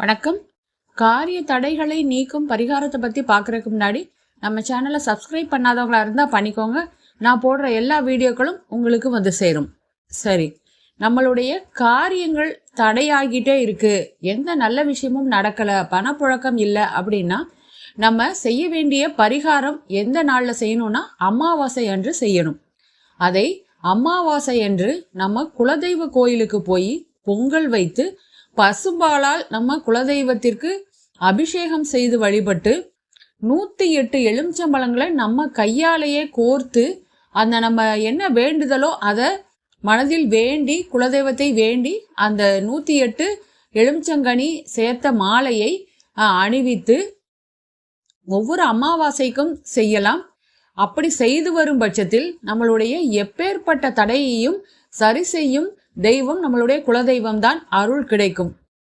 வணக்கம். காரிய தடைகளை நீக்கும் பரிகாரத்தை பற்றி பார்க்குறதுக்கு முன்னாடி நம்ம சேனலை சப்ஸ்கிரைப் பண்ணாதவங்களா இருந்தால் பண்ணிக்கோங்க. நான் போடுற எல்லா வீடியோக்களும் உங்களுக்கு வந்து சேரும். சரி நம்மளுடைய காரியங்கள் தடையாகிட்டே இருக்குது எந்த நல்ல விஷயமும் நடக்கலை பணப்புழக்கம் இல்லை அப்படின்னா நம்ம செய்ய வேண்டிய பரிகாரம் எந்த நாளில் செய்யணும்னா அமாவாசை அன்று செய்யணும். அதை அமாவாசை அன்று நம்ம குலதெய்வ கோயிலுக்கு போய் பொங்கல் வைத்து பசும்பாலால் நம்ம குலதெய்வத்திற்கு அபிஷேகம் செய்து வழிபட்டு நூற்றி எட்டு எலுமிச்சம்பழங்களை நம்ம கையாலேயே கோர்த்து அந்த நம்ம என்ன வேண்டுதலோ அதை மனதில் வேண்டி குலதெய்வத்தை வேண்டி அந்த நூற்றி எட்டு எலுமிச்சங்கனி சேர்த்த மாலையை அணிவித்து ஒவ்வொரு அமாவாசைக்கும் செய்யலாம். அப்படி செய்து வரும் பட்சத்தில் நம்மளுடைய எப்பேற்பட்ட தடையையும் சரி செய்யும் தெய்வம் நம்மளுடைய குலதெய்வம் தான் அருள் கிடைக்கும்.